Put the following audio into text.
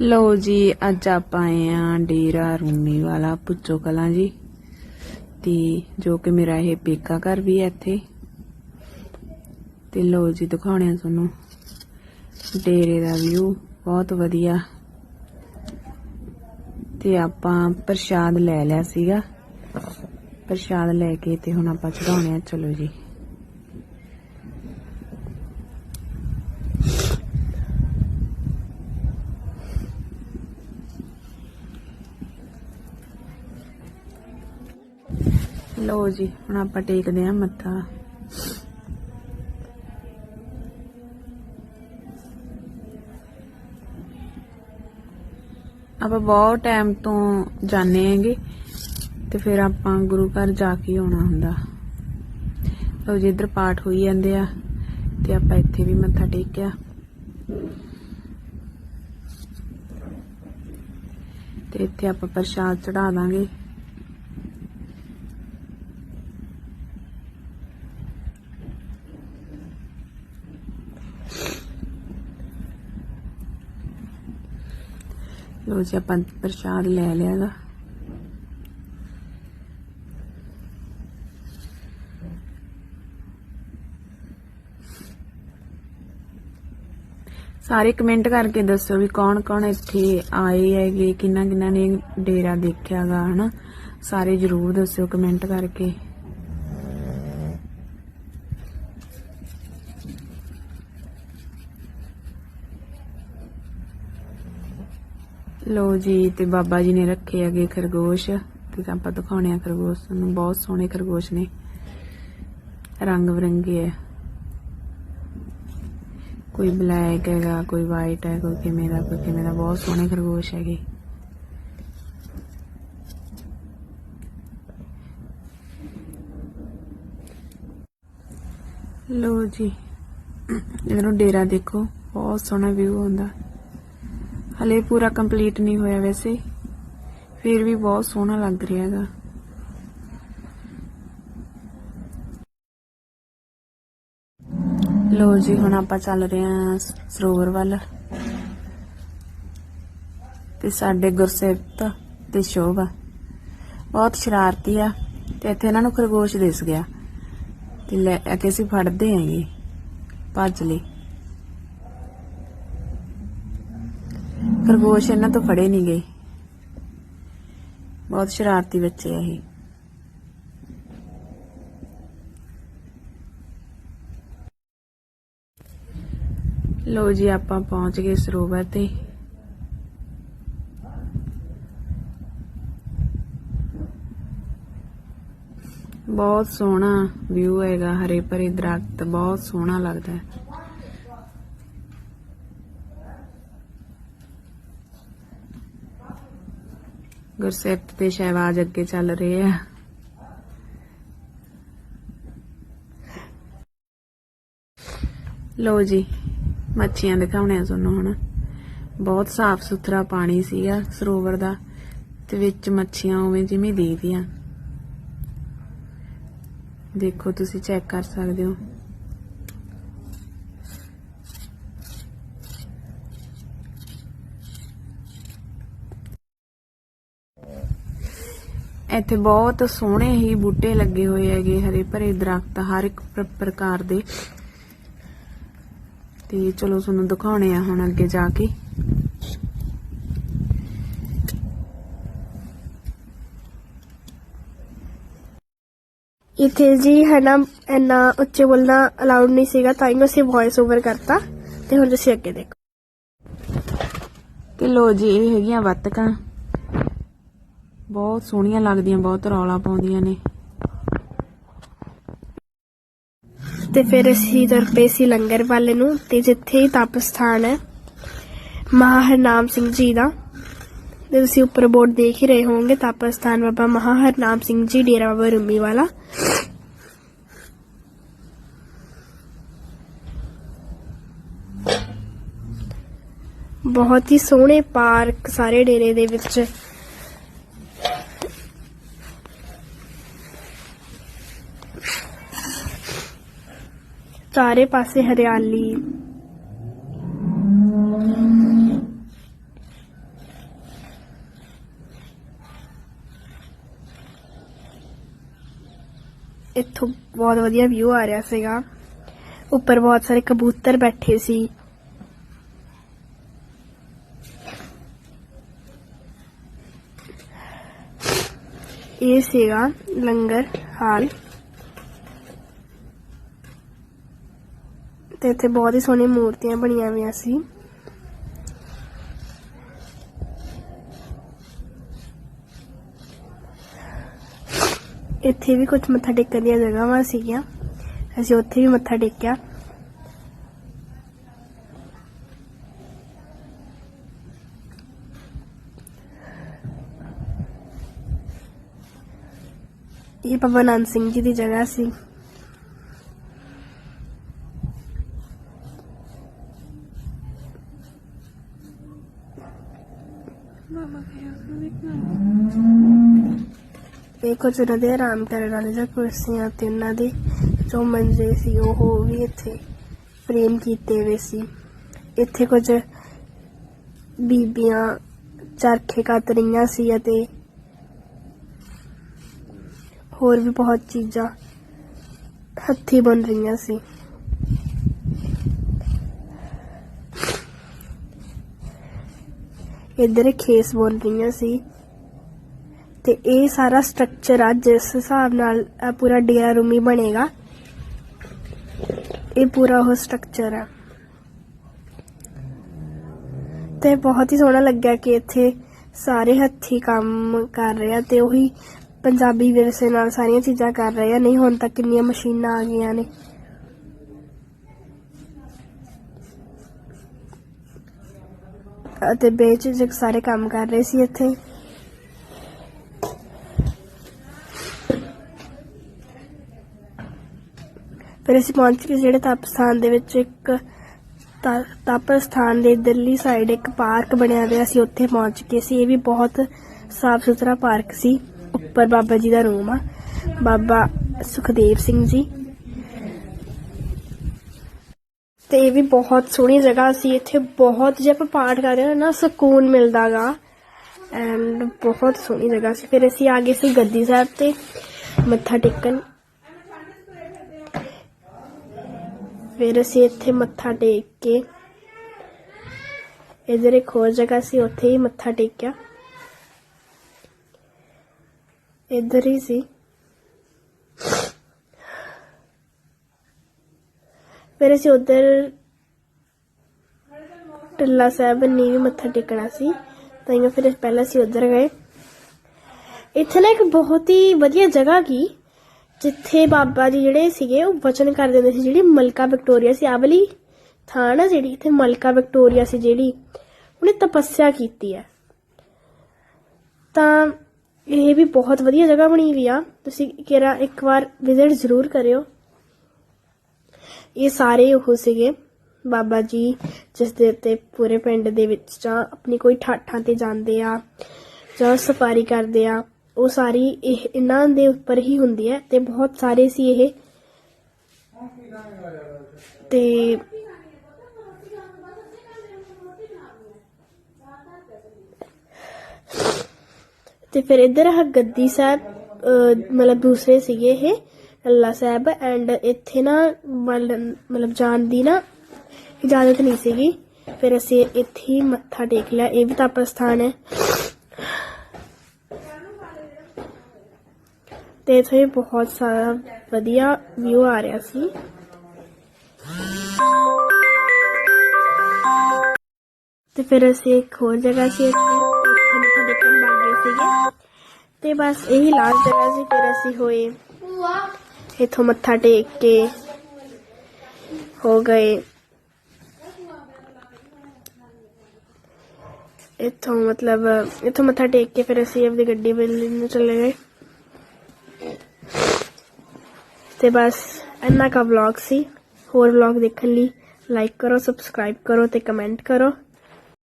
ਲਓ ਜੀ, ਅੱਜ ਆਪਾਂ ਆਏ ਆ ਡੇਰਾ ਰੂਮੀ ਵਾਲਾ ਪੁੱਚੋ ਕਲਾਂ ਜੀ। ਤੇ ਜੋ ਕਿ ਮੇਰਾ ਇਹ ਪੇਕਾ ਘਰ ਵੀ ਹੈ ਇੱਥੇ। ਤੇ ਲਓ ਜੀ, ਦਿਖਾਉਣੇ ਆ ਤੁਹਾਨੂੰ। ਡੇਰੇ ਦਾ ਵਿਊ ਬਹੁਤ ਵਧੀਆ। ਤੇ ਆਪਾਂ ਪ੍ਰਸ਼ਾਦ ਲੈ ਲਿਆ ਸੀਗਾ। ਪ੍ਰਸ਼ਾਦ ਲੈ ਕੇ ਤੇ ਹੁਣ ਆਪਾਂ ਚੜਾਉਣੇ ਆ। ਚਲੋ ਜੀ। ਲਓ ਜੀ, ਹੁਣ ਆਪਾਂ ਟੇਕਦੇ ਆ ਮੱਥਾ। ਆਪਾਂ ਬਹੁਤ ਟਾਈਮ ਤੋਂ ਜਾਣੇ ਹੈਗੇ, ਤੇ ਫਿਰ ਆਪਾਂ ਗੁਰੂ ਘਰ ਜਾ ਕੇ ਆਉਣਾ ਹੁੰਦਾ। ਲਓ ਜੀ, ਇੱਧਰ ਪਾਠ ਹੋਈ ਜਾਂਦੇ ਆ, ਤੇ ਆਪਾਂ ਇੱਥੇ ਵੀ ਮੱਥਾ ਟੇਕਿਆ। ਤੇ ਇੱਥੇ ਆਪਾਂ ਪ੍ਰਸ਼ਾਦ ਚੜਾ ਦਾਂਗੇ। ਲੋ ਜੀ ਆਪਾਂ ਪ੍ਰਸ਼ਾਦ ਲੈ ਲਿਆ ਲਿਆਗਾ ਸਾਰੇ ਕਮੈਂਟ ਕਰਕੇ ਦੱਸੋ ਵੀ ਕੌਣ ਕੌਣ ਇੱਥੇ ਆਏ ਹੈਗੇ ਕਿੰਨਾ ਕਿੰਨਾ ਨੇ ਡੇਰਾ ਦੇਖਿਆਗਾ ਹਨਾ? ਸਾਰੇ ਜਰੂਰ ਦੱਸਿਓ ਕਮੈਂਟ ਕਰਕੇ। ਲੋ ਜੀ, ਤੇ ਬਾਬਾ ਜੀ ਨੇ ਰੱਖੇ ਹੈਗੇ ਖਰਗੋਸ਼, ਤੇ ਆਪਾਂ ਦਿਖਾਉਣੇ ਆ ਖਰਗੋਸ਼ ਤੁਹਾਨੂੰ ਬਹੁਤ ਸੋਹਣੇ ਖਰਗੋਸ਼ ਨੇ। ਰੰਗ ਬਰੰਗੇ ਹੈ ਕੋਈ ਬਲੈਕ ਹੈਗਾ, ਕੋਈ ਵਾਈਟ ਹੈ, ਕੋਈ ਕਿਵੇਂ ਦਾ, ਕੋਈ ਕਿਵੇਂ ਦਾ। ਬਹੁਤ ਸੋਹਣੇ ਖਰਗੋਸ਼ ਹੈਗੇ। ਲੋ ਜੀ, ਇਧਰੋਂ ਡੇਰਾ ਦੇਖੋ। ਬਹੁਤ ਸੋਹਣਾ ਵਿਊ ਆਉਂਦਾ ਹਲੇ ਪੂਰਾ ਕੰਪਲੀਟ ਨਹੀਂ ਹੋਇਆ ਵੈਸੇ। ਫਿਰ ਵੀ ਬਹੁਤ ਸੋਹਣਾ ਲੱਗ ਰਿਹਾ ਹੈਗਾ। ਲੋ ਜੀ, ਹੁਣ ਆਪਾਂ ਚੱਲ ਰਹੇ ਹਾਂ ਸਰੋਵਰ ਵੱਲ। ਤੇ ਸਾਡੇ ਗੁਰਸਿੱਤ ਤੇ ਸ਼ੋਭਾ। ਬਹੁਤ ਸ਼ਰਾਰਤੀ ਆ, ਤੇ ਇੱਥੇ ਇਹਨਾਂ ਨੂੰ ਖਰਗੋਸ਼ ਦਿਸ ਗਿਆ। ਤੇ ਲੈ ਕੇ ਅਸੀਂ ਫੜਦੇ ਆਂਗੇ ਭੱਜ ਲਈ ਖਰਗੋਸ਼ ਇਹਨਾਂ ਤੋਂ ਫੜੇ ਨਹੀਂ ਗਏ। ਬਹੁਤ ਸ਼ਰਾਰਤੀ ਬੱਚੇ ਆ ਇਹ। ਲੋ ਜੀ, ਆਪਾਂ ਪਹੁੰਚ ਗਏ ਸਰੋਵਰ ਤੇ। ਬਹੁਤ ਸੋਹਣਾ ਵਿਊ ਹੈਗਾ, ਹਰੇ ਭਰੇ ਦਰਖਤ, ਬਹੁਤ ਸੋਹਣਾ ਲੱਗਦਾ ਹੈ। ਗੁਰਸਿੱਤ ਤੇ ਸ਼ਹਿਬਾਜ਼ ਅੱਗੇ ਚੱਲ ਰਹੇ ਆ। ਲੋ ਜੀ, ਮੱਛੀਆਂ ਦਿਖਾਉਣੇ ਆ ਤੁਹਾਨੂੰ ਹੁਣ। ਬਹੁਤ ਸਾਫ਼ ਸੁਥਰਾ ਪਾਣੀ ਸੀਗਾ ਸਰੋਵਰ ਦਾ, ਤੇ ਵਿੱਚ ਮੱਛੀਆਂ ਉਵੇਂ ਜਿਵੇਂ ਦੀਦੀਆਂ ਦੇਖੋ, ਤੁਸੀਂ ਚੈੱਕ ਕਰ ਸਕਦੇ ਹੋ। ਇੱਥੇ ਬਹੁਤ ਸੋਹਣੇ ਹੀ ਬੂਟੇ ਲੱਗੇ ਹੋਏ ਹੈਗੇ ਹਰੇ ਭਰੇ ਦਰਖਤ ਹਰ ਇੱਕ ਪ੍ਰ- ਪ੍ਰਕਾਰ ਦੇ। ਤੇ ਚਲੋ ਤੁਹਾਨੂੰ ਦਿਖਾਉਣੇ ਆ ਹੁਣ ਅੱਗੇ ਜਾ ਕੇ। ਇੱਥੇ ਜੀ ਹੈ ਨਾ ਇੰਨਾ ਉੱਚੇ ਬੋਲਣਾ ਅਲਾਉਡ ਨਹੀਂ ਸੀਗਾ ਤਾਂ ਹੀ ਅਸੀਂ ਵੌਇਸ ਓਵਰ ਕਰਤਾ। ਤੇ ਹੁਣ ਤੁਸੀਂ ਅੱਗੇ ਦੇਖੋ। ਤੇ ਲੋ ਜੀ ਇਹ ਹੈਗੀਆਂ ਬੱਤਕਾਂ ਬਹੁਤ ਸੋਹਣੀਆਂ ਲੱਗਦੀਆਂ, ਬਹੁਤ ਰੌਲਾ ਪਾਉਂਦੀਆਂ ਨੇ। ਤੇ ਫਿਰ ਅਸੀਂ ਤੁਰ ਪਏ ਸੀ ਲੰਗਰ ਵਾਲੇ ਨੂੰ, ਤੇ ਜਿੱਥੇ ਹੀ ਤਪ ਸਥਾਨ ਹੈ, ਮਹਾਹਰਨਾਮ ਸਿੰਘ ਜੀ ਦਾ। ਤੇ ਤੁਸੀਂ ਉੱਪਰ ਬੋਰਡ ਦੇਖ ਹੀ ਰਹੇ ਹੋਵੋਗੇ, ਤਪ ਸਥਾਨ ਬਾਬਾ ਮਹਾਹਰਨਾਮ ਸਿੰਘ ਜੀ, ਡੇਰਾ ਬਾਬਾ ਰੁੰਮੀ ਵਾਲਾ। ਬਹੁਤ ਹੀ ਸੋਹਣੇ ਪਾਰਕ ਸਾਰੇ ਡੇਰੇ ਦੇ ਵਿੱਚ। ਚਾਰੇ ਪਾਸੇ ਹਰਿਆਲੀ। ਇੱਥੋਂ ਬਹੁਤ ਵਧੀਆ ਵਿਊ ਆ ਰਿਹਾ ਸੀਗਾ। ਉੱਪਰ ਬਹੁਤ ਸਾਰੇ ਕਬੂਤਰ ਬੈਠੇ ਸੀ। ਇਹ ਸੀਗਾ ਲੰਗਰ ਹਾਲ। ਤੇ ਇੱਥੇ ਬਹੁਤ ਹੀ ਸੋਹਣੀਆਂ ਮੂਰਤੀਆਂ ਬਣੀਆਂ ਹੋਈਆਂ ਸੀ। ਇੱਥੇ ਵੀ ਕੁਝ ਮੱਥਾ ਟੇਕਣ ਦੀਆਂ ਜਗ੍ਹਾਵਾਂ ਸੀਗੀਆਂ। ਅਸੀਂ ਉੱਥੇ ਵੀ ਮੱਥਾ ਟੇਕਿਆ। ਇਹ ਬਾਬਾ ਨੰਦ ਸਿੰਘ ਜੀ ਦੀ ਜਗ੍ਹਾ ਸੀ ਇਹ ਕੁਝ ਉਹਨਾਂ ਦੇ ਆਰਾਮ ਕਰਨ ਵਾਲੇ ਜਾਂ ਕੁਰਸੀਆਂ ਤੇ ਉਹਨਾਂ ਦੇ ਜੋ ਮੰਜੇ ਸੀ, ਉਹ ਵੀ ਇੱਥੇ ਫਰੇਮ ਕੀਤੇ ਹੋਏ ਸੀ। ਇੱਥੇ ਕੁਝ ਬੀਬੀਆਂ ਚਰਖੇ ਕੱਤ ਰਹੀਆਂ ਸੀ ਅਤੇ ਹੋਰ ਵੀ ਬਹੁਤ ਚੀਜ਼ਾਂ ਹੱਥੀਂ ਬਣ ਰਹੀਆਂ ਸੀ। ਇੱਧਰ ਖੇਸ ਬਣ ਰਹੀਆਂ ਸੀ। ਤੇ ਇਹ ਸਾਰਾ ਸਟਰਕਚਰ ਆ, ਜਿਸ ਹਿਸਾਬ ਨਾਲ ਪੂਰਾ ਡੇਰਾ ਰੂਮੀ ਬਣੇਗਾ। ਇਹ ਪੂਰਾ ਉਹ ਸਟਰਕਚਰ ਆ। ਤੇ ਬਹੁਤ ਹੀ ਸੋਹਣਾ ਲੱਗਿਆ ਕਿ ਇੱਥੇ ਸਾਰੇ ਹੱਥੀ ਕੰਮ ਕਰ ਰਹੇ ਆ ਤੇ ਉਹੀ ਪੰਜਾਬੀ ਵਿਰਸੇ ਨਾਲ ਸਾਰੀਆਂ ਚੀਜ਼ਾਂ ਕਰ ਰਹੇ ਆ। ਨਹੀਂ, ਹੁਣ ਤੱਕ ਕਿੰਨੀਆਂ ਮਸ਼ੀਨਾਂ ਆ ਗਈਆਂ ਨੇ। ਅਤੇ ਬੇਝਿਜਕ ਸਾਰੇ ਕੰਮ ਕਰ ਰਹੇ ਸੀ ਇੱਥੇ। ਫਿਰ ਅਸੀਂ ਪਹੁੰਚ ਗਏ ਜਿਹੜੇ ਤਪਸਥਾਨ ਦੇ ਵਿੱਚ ਇੱਕ ਤ- ਤਪ ਸਥਾਨ ਦੇ ਇਧਰਲੀ ਸਾਈਡ ਇੱਕ ਪਾਰਕ ਬਣਿਆ ਹੋਇਆ ਸੀ, ਉੱਥੇ ਪਹੁੰਚ ਗਏ ਸੀ। ਇਹ ਵੀ ਬਹੁਤ ਸਾਫ਼ ਸੁਥਰਾ ਪਾਰਕ ਸੀ। ਉੱਪਰ ਬਾਬਾ ਜੀ ਦਾ ਰੂਮ ਆ, ਬਾਬਾ ਸੁਖਦੇਵ ਸਿੰਘ ਜੀ। ਤੇ ਇਹ ਵੀ ਬਹੁਤ ਸੋਹਣੀ ਜਗ੍ਹਾ ਸੀ। ਇੱਥੇ ਬਹੁਤ, ਜੇ ਆਪਾਂ ਪਾਠ ਕਰਦੇ ਹਾਂ ਨਾ, ਸਕੂਨ ਮਿਲਦਾਗਾ। ਐਂਡ ਬਹੁਤ ਸੋਹਣੀ ਜਗ੍ਹਾ ਸੀ। ਫਿਰ ਅਸੀਂ ਆ ਗਏ ਸੀ ਗੱਦੀ ਸਾਹਿਬ ਤੇ, ਮੱਥਾ ਟੇਕਣ। ਫਿਰ ਅਸੀਂ ਇੱਥੇ ਮੱਥਾ ਟੇਕ ਕੇ ਇਧਰ ਇੱਕ ਹੋਰ ਜਗ੍ਹਾ ਸੀ ਉੱਥੇ ਹੀ ਮੱਥਾ ਟੇਕਿਆ ਇੱਧਰ ਹੀ ਸੀ ਫਿਰ ਅਸੀਂ ਉਧਰ ਟੱਲਾ ਸਾਹਿਬ ਨੀ ਵੀ ਮੱਥਾ ਟੇਕਣਾ ਸੀ ਤਾਂ ਇਹ ਫਿਰ ਪਹਿਲਾਂ ਅਸੀਂ ਉਧਰ ਗਏ ਇੱਥੇ ਨਾ ਇੱਕ ਬਹੁਤ ਹੀ ਵਧੀਆ ਜਗ੍ਹਾ ਕੀ ਜਿੱਥੇ ਬਾਬਾ ਜੀ ਜਿਹੜੇ ਸੀਗੇ, ਉਹ ਵਚਨ ਕਰ ਦਿੰਦੇ ਸੀ ਜਿਹੜੀ ਮਲਕਾ ਵਿਕਟੋਰੀਆ ਸੀ। ਆਹ ਵਾਲੀ ਥਾਂ ਨਾ ਜਿਹੜੀ, ਇੱਥੇ ਮਲਕਾ ਵਿਕਟੋਰੀਆ ਸੀ ਜਿਹੜੀ, ਉਹਨੇ ਤਪੱਸਿਆ ਕੀਤੀ ਹੈ। ਤਾਂ ਇਹ ਵੀ ਬਹੁਤ ਵਧੀਆ ਜਗ੍ਹਾ ਬਣੀ ਹੋਈ ਆ। ਤੁਸੀਂ ਕਿਹੜਾ ਇੱਕ ਵਾਰ ਵਿਜ਼ਿਟ ਜ਼ਰੂਰ ਕਰਿਓ। ਇਹ ਸਾਰੇ ਉਹ ਸੀਗੇ, ਬਾਬਾ ਜੀ, ਜਿਸ ਦੇ ਉੱਤੇ ਪੂਰੇ ਪਿੰਡ ਦੇ ਵਿੱਚ ਜਾਂ ਆਪਣੀ ਕੋਈ ਠਾਠਾਂ ਤੇ ਜਾਂਦੇ ਆ ਜਾਂ ਸਫਾਰੀ ਕਰਦੇ ਆ। ਉਹ ਸਾਰੀ ਇਹ ਇਹਨਾਂ ਦੇ ਉੱਪਰ ਹੀ ਹੁੰਦੀ ਹੈ ਤੇ ਬਹੁਤ ਸਾਰੇ ਸੀ ਇਹ। ਤੇ ਤੇ ਫਿਰ ਇੱਧਰ ਆ ਗੱਦੀ ਸਾਹਿਬ, ਅਹ ਮਤਲਬ ਦੂਸਰੇ ਸੀਗੇ ਇਹ, ਅੱਲਾ ਸਾਹਿਬ ਐਂਡ ਇੱਥੇ ਨਾ ਮਲ- ਮਤਲਬ ਜਾਣ ਦੀ ਨਾ ਇਜਾਜ਼ਤ ਨਹੀਂ ਸੀਗੀ। ਫਿਰ ਅਸੀਂ ਇੱਥੇ ਹੀ ਮੱਥਾ ਟੇਕ ਲਿਆ, ਇਹ ਵੀ ਤਪ ਸਥਾਨ ਹੈ। ਤੇ ਇੱਥੇ ਬਹੁਤ ਸਾਰਾ ਵਧੀਆ ਵਿਊ ਆ ਰਿਹਾ ਸੀ। ਤੇ ਫਿਰ ਅਸੀਂ ਇੱਕ ਹੋਰ ਜਗ੍ਹਾ ਸੀ ਇੱਥੇ, ਉੱਥੇ ਮੱਥਾ ਟੇਕਣ ਲੱਗ ਗਏ ਸੀਗੇ। ਤੇ ਬਸ ਇਹੀ ਲਾਸਟ ਜਗ੍ਹਾ ਸੀ, ਫਿਰ ਅਸੀਂ ਹੋਏ ਇੱਥੋਂ ਮੱਥਾ ਟੇਕ ਕੇ ਹੋ ਗਏ। ਇੱਥੋਂ ਮਤਲਬ, ਇੱਥੋਂ ਮੱਥਾ ਟੇਕ ਕੇ ਫਿਰ ਅਸੀਂ ਆਪਣੀ ਗੱਡੀ ਵੱਲ ਨੂੰ ਚਲੇ ਗਏ। ਤੇ ਬਸ ਇੰਨਾ ਕਾ ਵਲੌਗ ਸੀ। ਹੋਰ ਵਲੌਗ ਦੇਖਣ ਲਈ ਲਾਈਕ ਕਰੋ ਸਬਸਕ੍ਰਾਈਬ ਕਰੋ ਤੇ ਕਮੈਂਟ ਕਰੋ।